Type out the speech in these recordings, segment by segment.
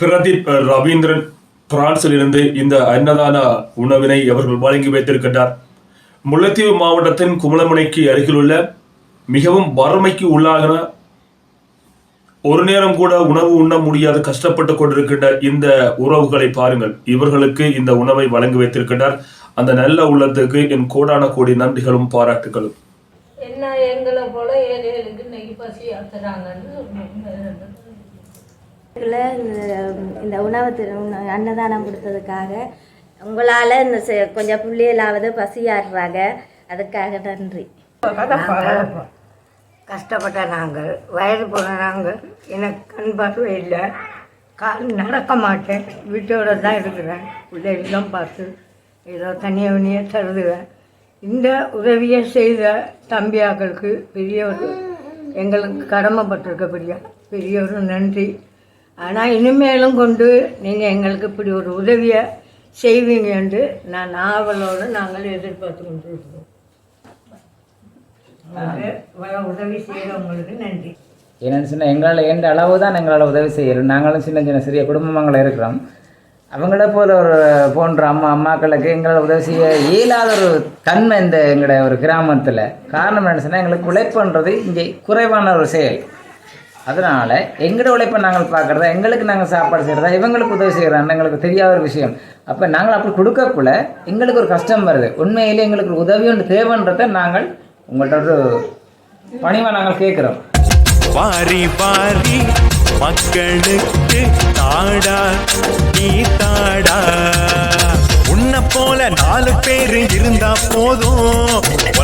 பிரதீப் ரவீந்திரன் பிரான்சில் இருந்து இந்த அன்னதான உணவினை அவர்கள் வழங்கி வைத்திருக்கின்றார். முல்லைத்தீவு மாவட்டத்தின் குமலமுனைக்கு அருகிலுள்ள மிகவும் வறுமைக்கு உள்ளாகின ஒரு நேரம் கூட உணவு உண்ண முடியாது கஷ்டப்பட்டு கொண்டிருக்கின்ற இந்த உறவுகளை பாருங்கள். இவர்களுக்கு இந்த உணவை வழங்கி வைத்திருக்கின்றார். அந்த நல்ல உள்ளத்துக்கு என் கோடான கோடி நன்றிகளும் பாராட்டுகளும். என்ன எங்களை போல ஏழைகளுக்கு இன்னைக்கு பசி ஆத்துறாங்கன்னு இதுல இந்த உணவு அன்னதானம் கொடுத்ததுக்காக உங்களால் இந்த கொஞ்சம் பிள்ளைகளாவது பசியாடுறாங்க அதுக்காக நன்றி. கஷ்டப்பட்ட நாங்கள் வயது போன நாங்கள் எனக்கு கண் பார்வை இல்லை. கால் நடக்க மாட்டேன். வீட்டோட தான் இருக்கிறேன். பிள்ளைகளும் பார்த்து ஏதோ தனியாக தனியாக தருதுவேன். இந்த உதவியை செய்த தம்பியாக்களுக்கு பெரிய ஒரு எங்களுக்கு கடமைப்பட்டிருக்க பெரிய பெரிய ஒரு நன்றி. ஆனால் இனிமேலும் கொண்டு நீங்கள் எங்களுக்கு இப்படி ஒரு உதவியை செய்வீங்க என்று நான் ஆவலோடு நாங்கள் எதிர்பார்த்து கொண்டிருக்கிறோம். உங்களுக்கு உதவி செய்கிறவங்களுக்கு நன்றி. என்னென்னு சொன்னால் எங்களால் எந்த அளவு தான் எங்களால் உதவி செய்யறோம் நாங்களும் சின்ன சின்ன சிறிய குடும்பங்களை இருக்கிறோம். அவங்கள போல ஒரு போன்ற அம்மா அம்மாக்களுக்கு எங்களால் உதவி செய்ய இயலாத ஒரு தன்மை இந்த எங்களோட ஒரு கிராமத்தில். காரணம் என்ன சொன்னால் எங்களுக்கு உழைப்புன்றது இங்கே குறைவான ஒரு செயல். அதனால் எங்களோட உழைப்பை நாங்கள் பார்க்குறதா எங்களுக்கு நாங்கள் சாப்பாடு செய்கிறதா இவங்களுக்கு உதவி செய்கிறதா எங்களுக்கு தெரியாத ஒரு விஷயம். அப்போ நாங்கள் அப்படி கொடுக்கக்குள்ள எங்களுக்கு ஒரு கஷ்டம் வருது. உண்மையிலே எங்களுக்கு ஒரு உதவி ஒன்று தேவைன்றத நாங்கள் உங்கள்கிட்ட ஒரு பணிவாக நாங்கள் கேட்குறோம் வாரி வாரி மக்களுக்கு தாடா நீ தாடா. உன்னை போல நாலு பேர் இருந்தா போதும்.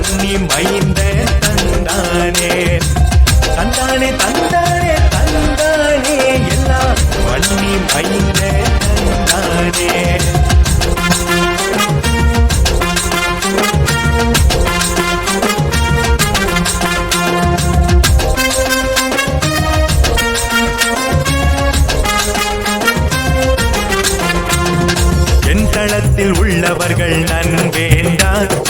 எல்லாம் பண்ணி மைந்த தந்தானே. தந்தானே தந்தானே தந்தானே. எல்லாம் பண்ணி மைந்த தந்தானே. உள்ளவர்கள் நன் உள்ளவர்கள்